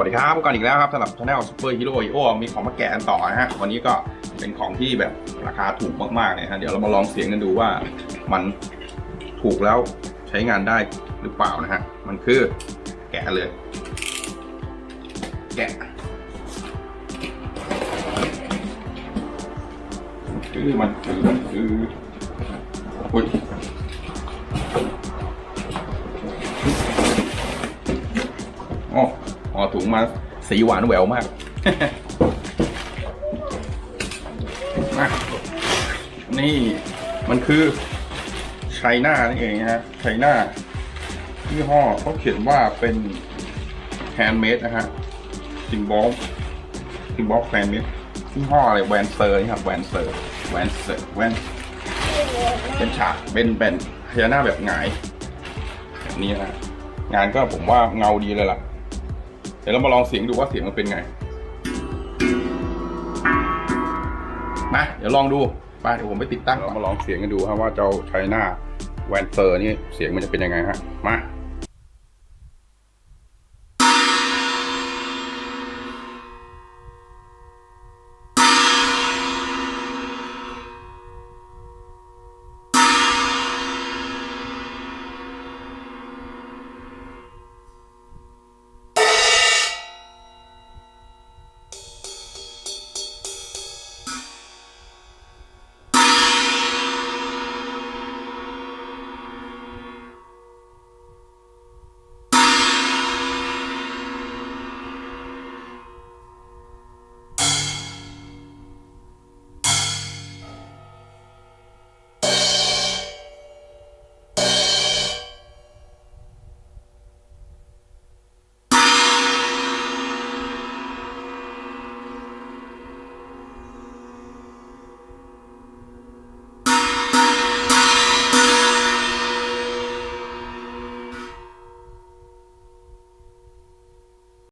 วัสดีครับพบกันอีกแล้วครับสำหรับช anel Super Hero i o มีของมาแกะกันต่อนะฮะ วันนี้ก็เป็นของที่แบบราคาถูกมากๆเนี่ยฮะ เดี๋ยวเรามาลองเสียงกันดูว่ามันถูกแล้วใช้งานได้หรือเปล่านะฮะ มันคือแกะเลย แกะคือมันคือมันคืออุ้ยอ๋อ ห่อถุงมาสีหวานแหววมากมานี่มันคือไชน่านี่เองนะฮะไชน่ายี่ห้อเขาเขียนว่าเป็นแฮนด์เมดนะฮะซิมบอลซิมบอลแฮนด์เมดยี่ห้ออะไรแวนเซอร์นี่ครับแวนเซอร์แวนเซอร์แวนเป็นฉากเป็นเป็นพญานาคแบบหงายแบบนี้นะฮะงานก็ผมว่าเงาดีเลยล่ะ เดี๋ยวเรามาลองเสียงดูว่าเสียงมันเป็นไงมาเดี๋ยวลองดูไปเดี๋ยวผมไปติดตั้งเรามาลองเสียงกันดูครับว่าเจ้าไชน่าแวนเซอร์นี่เสียงมันจะเป็นยังไงฮะมา